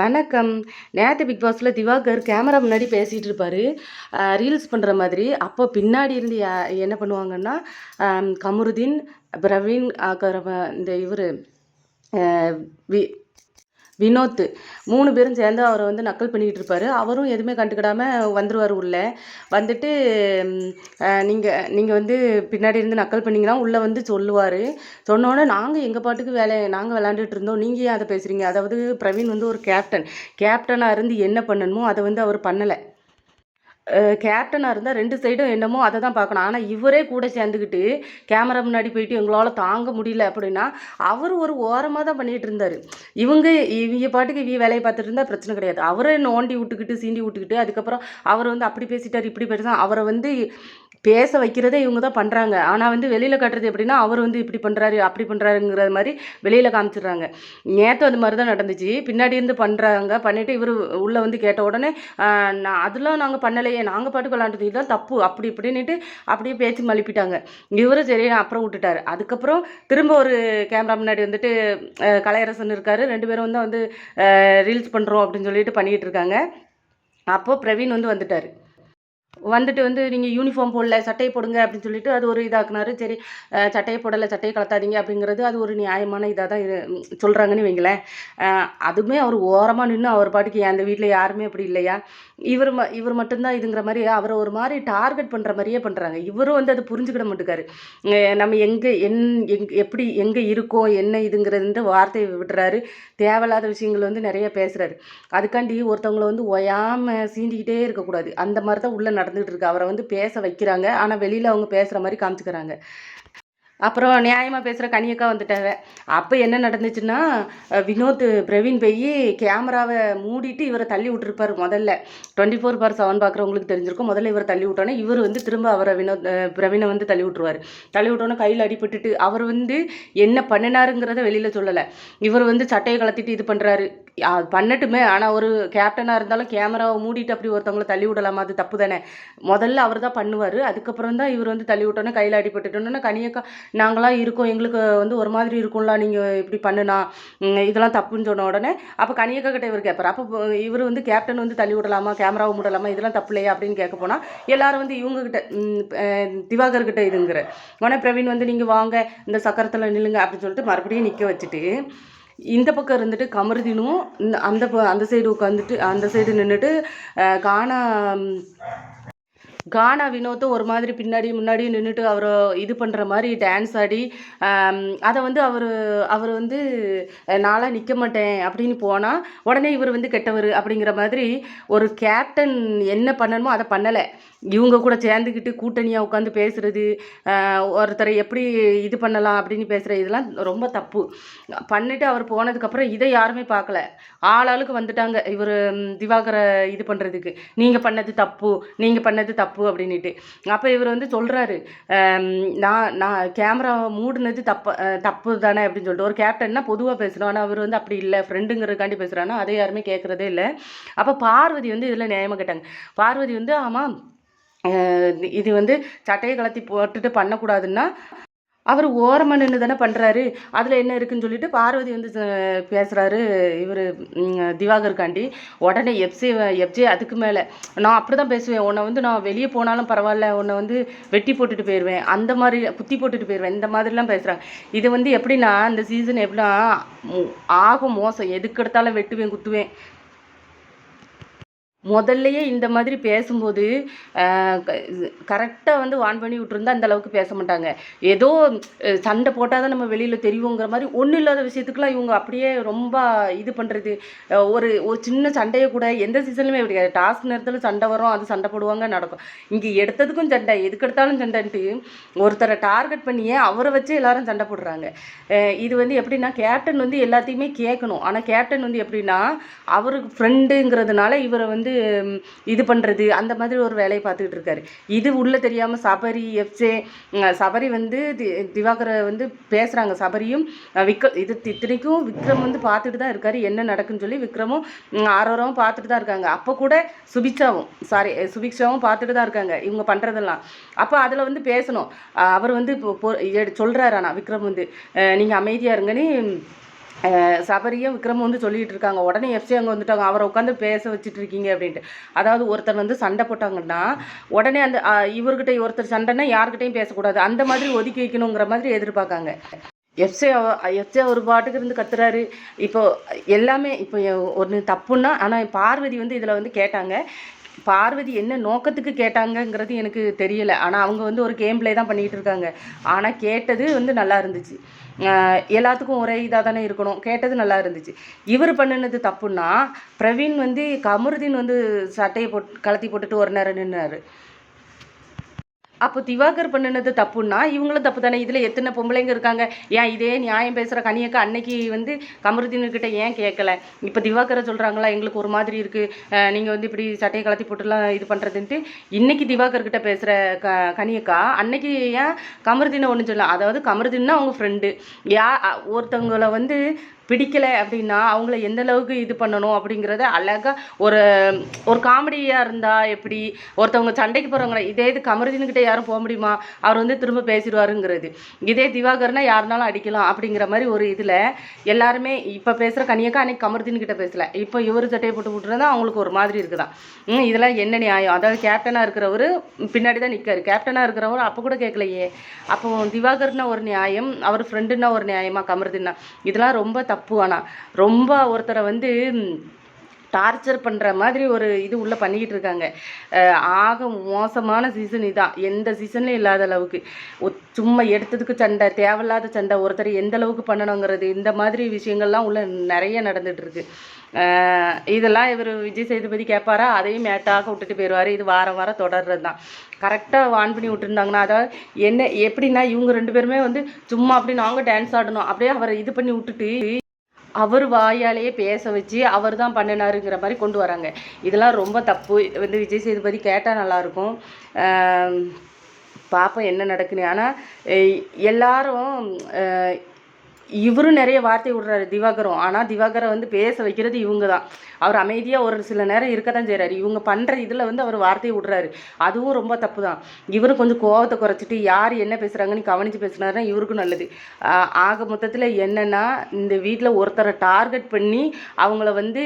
வணக்கம். நேற்று பிக் பாஸில் திவாகர் கேமரா முன்னாடி பேசிகிட்டு இருப்பார் ரீல்ஸ் பண்ணுற மாதிரி. அப்போ பின்னாடி இருந்து யா என்ன பண்ணுவாங்கன்னா, கமருதீன், பிரவீன் இந்த இவரு வி வினோத் மூணு பேரும் சேர்ந்து அவரை வந்து நக்கல் பண்ணிக்கிட்டு இருப்பாரு. அவரும் எதுவுமே கண்டுக்கிடாம வந்துடுவார் உள்ளே வந்துட்டு நீங்கள் நீங்கள் வந்து பின்னாடி இருந்து நக்கல் பண்ணிங்கன்னா உள்ளே வந்து சொல்லுவார் சொன்னோன்னே நாங்கள் எங்கள் பாட்டுக்கு வேலை நாங்கள் விளாண்டுட்டு இருந்தோம். நீங்கள் ஏன் அதை பேசுகிறீங்க அதாவது பிரவீன் வந்து ஒரு கேப்டன். கேப்டனாக இருந்து என்ன பண்ணணுமோ, அதை வந்து அவர் பண்ணலை கேப்டனாக இருந்தால் ரெண்டு சைடும் என்னமோ அதை தான் பார்க்கணும். ஆனால் இவரே கூட சேர்ந்துக்கிட்டு, கேமரா முன்னாடி போயிட்டு எங்களால் தாங்க முடியல அப்படின்னா, அவர் ஒரு ஓரமாக தான் பண்ணிகிட்டு இருந்தார் இவங்க இவங்க பாட்டுக்கு இவ வேலையை பார்த்துட்டு இருந்தால் பிரச்சனை கிடையாது. அவரே நோண்டி விட்டுக்கிட்டு, சீண்டி விட்டுக்கிட்டு, அதுக்கப்புறம் அவர் வந்து அப்படி பேசிட்டார் இப்படி பேசினா அவரை வந்து பேச வைக்கிறதே இவங்க தான் பண்ணுறாங்க ஆனால் வந்து வெளியில் காட்டுறது எப்படின்னா, அவர் வந்து இப்படி பண்ணுறாரு அப்படி பண்ணுறாருங்கிற மாதிரி வெளியில் காமிச்சிடுறாங்க நேற்று அது மாதிரி தான் நடந்துச்சு. பின்னாடி இருந்து பண்ணுறாங்க பண்ணிவிட்டு இவரு உள்ளே வந்து கேட்ட உடனே, நான் அதெல்லாம் நாங்கள் பண்ணலையே. நாங்கள் பாட்டுக்கு விளையாண்டது. இதுதான் தப்பு. அப்படி இப்படின்னுட்டு அப்படியே பேச்சு மழுப்பிட்டாங்க. இவரும் சரி அப்புறம் விட்டுட்டாரு. அதுக்கப்புறம் திரும்ப ஒரு கேமரா முன்னாடி வந்துட்டு கலையரசன் இருக்கார் ரெண்டு பேரும் வந்து வந்து ரீல்ஸ் பண்ணுறோம் அப்படின்னு சொல்லிட்டு பண்ணிக்கிட்டு இருக்காங்க. அப்போது பிரவீன் வந்து வந்துட்டார் வந்துட்டு வந்து நீங்கள் யூனிஃபார்ம் போடல, சட்டையை போடுங்க அப்படின்னு சொல்லிட்டு அது ஒரு இதாக்குனாரு. சரி சட்டையை போடலை சட்டையை கலத்தாதீங்க அப்படிங்கிறது அது ஒரு நியாயமான இதாக தான் இரு வைங்களேன். அதுவுமே அவர் ஓரமாக நின்று அவர் பாட்டுக்கு அந்த வீட்டில் யாருமே அப்படி இல்லையா? இவர் ம இவர் மட்டும்தான் இதுங்கிற மாதிரி அவரை ஒரு மாதிரி டார்கெட் பண்ணுற மாதிரியே பண்ணுறாங்க இவரும் வந்து அதை புரிஞ்சுக்கிட மாட்டேக்காரு நம்ம எங்கே என் எங் எப்படி எங்கே இருக்கோம், என்ன இதுங்கிறது வார்த்தையை விடுறாரு. தேவையில்லாத விஷயங்கள் வந்து நிறைய பேசுகிறாரு அதுக்காண்டி ஒருத்தவங்கள வந்து ஒயாமல் சீண்டிக்கிட்டே இருக்கக்கூடாது. அந்த மாதிரி தான் உள்ளே நடந்துகிட்டு இருக்கு. அவரை வந்து பேச வைக்கிறாங்க. ஆனால் வெளியில் அவங்க பேசுகிற மாதிரி காமிச்சுக்கிறாங்க. அப்புறம் நியாயமாக பேசுகிற கனியக்கா வந்துட்டாங்க. அப்போ என்ன நடந்துச்சுன்னா, வினோத் பிரவீன் போய் கேமராவை மூடிட்டு இவரை தள்ளி விட்டுருப்பார் முதல்ல. 24/7 பார்க்குறவங்களுக்கு தெரிஞ்சிருக்கும். முதல்ல இவரை தள்ளி விட்டோன்னே இவர் வந்து திரும்ப அவரை வினோத் பிரவீனை வந்து தள்ளி விட்டுருவார் தள்ளி விட்டோன்னே கையில் அடிபட்டுட்டு, அவர் வந்து என்ன பண்ணினாருங்கிறத வெளியில் சொல்லலை இவர் வந்து சட்டையை கலத்திட்டு இது பண்ணுறாரு அது பண்ணட்டுமே. ஆனால் ஒரு கேப்டனாக இருந்தாலும் கேமராவை மூடிட்டு அப்படி ஒருத்தவங்களை தள்ளி விடலாமா? அது தப்பு தானே. முதல்ல அவர் தான் பண்ணுவார் அதுக்கப்புறம் தான் இவர் வந்து தள்ளி விட்டோன்னே கையில அடிபட்டுட்டோன்னா கனியக்கா, நாங்களாம் இருக்கோம். எங்களுக்கு வந்து ஒரு மாதிரி இருக்கும்ல. நீங்கள் இப்படி பண்ணுனா, இதெல்லாம் தப்புன்னு சொன்ன உடனே, அப்போ கனியக்கா கிட்ட இவர் கேட்பார் அப்போ இவர் இவரு வந்து கேப்டன் வந்து தள்ளி விடலாமா? கேமராவை மூடலாமா? இதெல்லாம் தப்பு இல்லையா? அப்படின்னு கேட்க போனால் எல்லாரும் வந்து இவங்கக்கிட்ட திவாகர் கிட்ட இதுங்கிற. உடனே பிரவீன் வந்து நீங்கள் வாங்க, இந்த சக்கரத்தில் நில்லுங்க அப்படின்னு சொல்லிட்டு மறுபடியும் நிற்க வச்சுட்டு, இந்த பக்கம் இருந்துட்டு கமருதினும் அந்த அந்த சைடு உட்காந்துட்டு அந்த சைடு நின்றுட்டு கானா கானா வினோத்தும் ஒரு மாதிரி பின்னாடி முன்னாடியும் நின்றுட்டு அவரை இது பண்ணுற மாதிரி டான்ஸ் ஆடி, அதை வந்து அவர் அவர் வந்து நாளாக நிற்க மாட்டேன் அப்படின்னு போனால் உடனே இவர் வந்து கெட்டவர் அப்படிங்கிற மாதிரி ஒரு கேப்டன் என்ன பண்ணணுமோ அதை பண்ணலை. இவங்க கூட சேர்ந்துக்கிட்டு கூட்டணியாக உட்காந்து பேசுகிறது ஒருத்தரை எப்படி இது பண்ணலாம் அப்படின்னு பேசுகிற இதெல்லாம் ரொம்ப தப்பு. பண்ணிவிட்டு அவர் போனதுக்கப்புறம் இதை யாருமே பார்க்கல. ஆளாளுக்கு வந்துட்டாங்க. இவர் திவாகரை இது பண்ணுறதுக்கு நீங்கள் பண்ணது தப்பு, நீங்கள் பண்ணது தப்பு அப்படின்னுட்டு. அப்போ இவர் வந்து சொல்கிறாரு நான் நான் கேமரா மூடினது தப்பு தப்பு தானே அப்படின்னு சொல்லிட்டு. ஒரு கேப்டன்னா பொதுவாக பேசணும். ஆனால் அவர் வந்து அப்படி இல்லை ஃப்ரெண்டுங்கிறதுக்காண்டி பேசுறாருன்னா, அதை யாருமே கேட்குறதே இல்லை அப்போ பார்வதி வந்து இதில் நியாயமாக கேட்டாங்க. பார்வதி வந்து ஆமாம் இது வந்து சட்டையை கலத்தி போட்டுட்டு பண்ணக்கூடாதுன்னா, அவர் ஓரமாக நின்று தானே பண்ணுறாரு அதில் என்ன இருக்குன்னு சொல்லிட்டு பார்வதி வந்து பேசுகிறாரு இவர் இவரு காண்டி திவாகருக்காண்டி. உடனே எப்சி எஃப்ஜே அதுக்கு மேலே நான் அப்படி தான் பேசுவேன். உன்னை வந்து நான் வெளியே போனாலும் பரவாயில்ல உன்னை வந்து வெட்டி போட்டுட்டு போயிடுவேன் அந்த மாதிரி குத்தி போட்டுட்டு போயிடுவேன் இந்த மாதிரிலாம் பேசுகிறாங்க இது வந்து எப்படின்னா, இந்த சீசன் எப்படின்னா, ஆகும் மோசம் மோசம். எதுக்கெடுத்தாலும் வெட்டுவேன், குத்துவேன். முதல்லையே இந்த மாதிரி பேசும்போது, கரெக்டாக வந்து வான் பண்ணி விட்டுருந்தா அந்த அளவுக்கு பேச மாட்டாங்க. ஏதோ சண்டை போட்டால் தான் நம்ம வெளியில் தெரியுங்கிற மாதிரி ஒன்றும் இல்லாத விஷயத்துக்குலாம் இவங்க அப்படியே ரொம்ப இது பண்ணுறது ஒரு ஒரு சின்ன சண்டையை கூட எந்த சீசன்லையுமே இப்படி கிடையாது. டாஸ்க் நேரத்தில் சண்டை வரும். அது சண்டை போடுவாங்க, நடக்கும். இங்கே எடுத்ததுக்கும் சண்ட, எதுக்கெடுத்தாலும் சண்டைன்ட்டு ஒருத்தரை டார்கெட் பண்ணியே அவரை வச்சு எல்லாரும் சண்டை போடுறாங்க. இது வந்து எப்படின்னா, கேப்டன் வந்து எல்லாத்தையுமே கேட்கணும். ஆனால் கேப்டன் வந்து எப்படின்னா, அவருக்கு ஃப்ரெண்டுங்கிறதுனால இவரை வந்து இது பண்ணுறது அந்த மாதிரி ஒரு வேலையை பார்த்துக்கிட்டு இருக்காரு. இது உள்ளே தெரியாமல் சபரி, எஃப்சே சபரி வந்து தி திவாகரை வந்து பேசுகிறாங்க சபரியும் விக்க இது இத்தனைக்கும் விக்ரம் வந்து பார்த்துட்டு தான் இருக்காரு. என்ன நடக்குன்னு சொல்லி விக்ரமும், ஆரோரமும் ஆரோராவும் பார்த்துட்டு தான் இருக்காங்க. அப்போ கூட சுபிக்ஷாவும் சாரி சுபிக்ஷாவும் பார்த்துட்டு தான் இருக்காங்க. இவங்க பண்ணுறதெல்லாம் அப்போ அதில் வந்து பேசணும். அவர் வந்து இப்போ சொல்கிறாரு ஆனால் விக்ரம் வந்து, நீங்கள் அமைதியாக இருங்கன்னு சபரியும் விக்ரமும் வந்து சொல்லிட்டு இருக்காங்க உடனே எஃப்சி அங்கே வந்துட்டாங்க. அவரை உட்காந்து பேச வச்சுட்டு இருக்கீங்க அப்படின்ட்டு. அதாவது ஒருத்தர் வந்து சண்டை போட்டாங்கன்னா உடனே அந்த இவர்கிட்ட ஒருத்தர் சண்டைன்னா யாருக்கிட்டையும் பேசக்கூடாது. அந்த மாதிரி ஒதுக்கி வைக்கணுங்கிற மாதிரி எதிர்பார்க்காங்க. எஃப்சே எஃப்சே ஒரு பாட்டுக்கு இருந்து கத்துறாரு. இப்போ எல்லாமே இப்போ ஒன்று தப்புன்னா ஆனால் பார்வதி வந்து இதில் வந்து கேட்டாங்க. பார்வதி என்ன நோக்கத்துக்கு கேட்டாங்கங்கிறது எனக்கு தெரியல. ஆனால் அவங்க வந்து ஒரு கேம் ப்ளே தான் பண்ணிக்கிட்டு இருக்காங்க. ஆனால் கேட்டது வந்து நல்லா இருந்துச்சு. எல்லாத்துக்கும் ஒரே இதாக தானே இருக்கணும். கேட்டது நல்லா இருந்துச்சு. இவர் பண்ணினது தப்புன்னா பிரவீன் வந்து கமருதீன் வந்து சட்டையை போட் கலத்தி போட்டுட்டு ஒரு நேரம் நின்னார். அப்போ திவாகர் பண்ணினது தப்புன்னா இவங்களும் தப்பு தானே. இதில் எத்தனை பொம்பளைங்க இருக்காங்க? ஏன் இதே நியாயம் பேசுகிற கனியக்கா அன்னைக்கு வந்து கமருதீன்கிட்ட ஏன் கேட்கல இப்போ திவாகரை சொல்கிறாங்களா எங்களுக்கு ஒரு மாதிரி இருக்குது நீங்கள் வந்து இப்படி சட்டையை கலத்தி போட்டுலாம் இது பண்ணுறதுன்ட்டு இன்னைக்கு திவாகர்கிட்ட பேசுகிற க கனியக்கா அன்னைக்கு ஏன் கமருதீனை ஒன்று சொல்லலாம் அதாவது கமருதீன்னா அவங்க ஃப்ரெண்டு யா ஒருத்தவங்களை ஒருத்தவங்கள வந்து பிடிக்கலை அப்படின்னா அவங்கள எந்த அளவுக்கு இது பண்ணணும் அப்படிங்கிறத அழகா ஒரு ஒரு காமெடியாக இருந்தா எப்படி ஒருத்தவங்க சண்டைக்கு போகிறவங்கள இதே இது கமருதீன்கிட்ட யாரும் போக முடியுமா? அவர் வந்து திரும்ப பேசிடுவாருங்கிறது. இதே திவாகர்னா யாருனாலும் அடிக்கலாம் அப்படிங்கிற மாதிரி ஒரு இதில் எல்லாருமே இப்போ பேசுகிற கனியக்கா அன்னைக்கு கமருதீன்கிட்ட பேசலை. இப்போ இவர் சட்டையை போட்டு விட்டுருந்தா அவங்களுக்கு ஒரு மாதிரி இருக்குதான். ம் இதெல்லாம் என்ன நியாயம்? அதாவது கேப்டனாக இருக்கிறவர் பின்னாடி தான் நிற்காரு கேப்டனாக இருக்கிறவர் அப்போ கூட கேட்கலையே அப்போ திவாகர்னா ஒரு நியாயம் அவர் ஃப்ரெண்டுன்னா ஒரு நியாயமா கமருதீன்னா? இதெல்லாம் ரொம்ப தப்பு. ஆனால் ரொம்ப ஒருத்தரை வந்து டார்ச்சர் பண்ணுற மாதிரி ஒரு இது உள்ளே பண்ணிக்கிட்டு இருக்காங்க. ஆக மோசமான சீசன் இதுதான் எந்த சீசன்லையும் இல்லாத அளவுக்கு. சும்மா எடுத்ததுக்கு சண்டை தேவையில்லாத சண்டை ஒருத்தர் எந்த அளவுக்கு பண்ணணுங்கிறது இந்த மாதிரி விஷயங்கள்லாம் உள்ள நிறைய நடந்துகிட்ருக்கு இதெல்லாம் இவர் விஜய் சேதுபதி கேட்பாரா அதையும் மேட்டாக விட்டுட்டு போயிடுவார் இது வாரம் வாரம் தொடர்றது தான் கரெக்டாக வான் பண்ணி விட்டுருந்தாங்கன்னா அதாவது என்ன எப்படின்னா இவங்க ரெண்டு பேருமே வந்து சும்மா அப்படி நாங்கள் டான்ஸ் ஆடணும். அப்படியே அவரை இது பண்ணி விட்டுட்டு அவர் வாயாலேயே பேச வச்சு அவர் தான் பண்ணினாருங்கிற மாதிரி கொண்டு வராங்க. இதெல்லாம் ரொம்ப தப்பு. வந்து விஜய் சேதுபதி கேட்டால் நல்லாயிருக்கும். பார்ப்போம் என்ன நடக்குன்னு. ஆனால் எல்லாரும் இவரும் நிறைய வார்த்தை விடுறாரு திவாகரும். ஆனால் திவாகரை வந்து பேச வைக்கிறது இவங்க தான் அவர் அமைதியாக ஒரு சில நேரம் இருக்க தான் செய்கிறாரு இவங்க பண்ணுற இதில் வந்து அவர் வார்த்தையை விடுறாரு. அதுவும் ரொம்ப தப்பு தான் இவரும் கொஞ்சம் கோவத்தை குறைச்சிட்டு யார் என்ன பேசுகிறாங்கன்னு கவனித்து பேசுனாருன்னா இவருக்கும் நல்லது. ஆக மொத்தத்தில் என்னென்னா இந்த வீட்டில் ஒருத்தரை டார்கெட் பண்ணி அவங்கள வந்து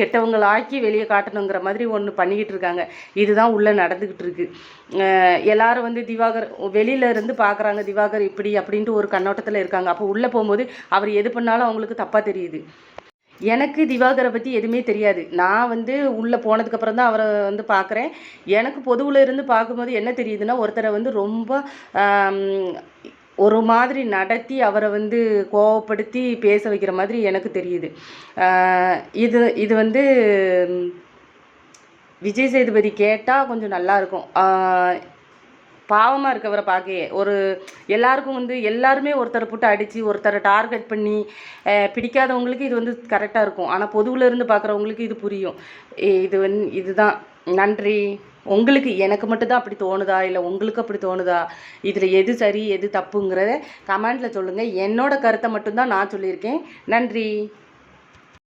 கெட்டவங்களாக்கி வெளியே காட்டணுங்கிற மாதிரி ஒன்று பண்ணிக்கிட்டு இருக்காங்க. இதுதான் உள்ளே நடந்துக்கிட்டு இருக்கு. எல்லாரும் வந்து திவாகர் வெளியில இருந்து பார்க்குறாங்க திவாகர் இப்படி அப்படின்ட்டு ஒரு கண்ணோட்டத்தில் இருக்காங்க. அப்போ உள்ளே போகும்போது அவர் எது பண்ணாலும் அவங்களுக்கு தப்பாக தெரியுது. எனக்கு திவாகரை பற்றி எதுவுமே தெரியாது. நான் வந்து உள்ளே போனதுக்கப்புறம் தான் அவரை வந்து பார்க்குறேன் எனக்கு பொதுவில் இருந்து பார்க்கும்போது என்ன தெரியுதுன்னா ஒருத்தரை வந்து ரொம்ப ஒரு மாதிரி நடத்தி அவரை வந்து கோவப்படுத்தி பேச வைக்கிற மாதிரி எனக்கு தெரியுது. இது இது வந்து விஜய் சேதுபதி கேட்டால் கொஞ்சம் நல்லாயிருக்கும் பாவமாக இருக்கவரை பார்க்கையே ஒரு எல்லாருக்கும் வந்து எல்லாருமே ஒருத்தரை போட்டு அடித்து ஒருத்தரை டார்கெட் பண்ணி பிடிக்காதவங்களுக்கு இது வந்து கரெக்டாக இருக்கும். ஆனால் பொதுவில் இருந்து பார்க்குறவங்களுக்கு இது புரியும். இது வந்து இதுதான். நன்றி. உங்களுக்கு எனக்கு மட்டும்தான் அப்படி தோணுதா? இல்லை உங்களுக்கு அப்படி தோணுதா? இதில் எது சரி எது தப்புங்கிறத கமெண்ட்டில் சொல்லுங்கள் என்னோட கருத்தை மட்டும்தான் நான் சொல்லியிருக்கேன். நன்றி.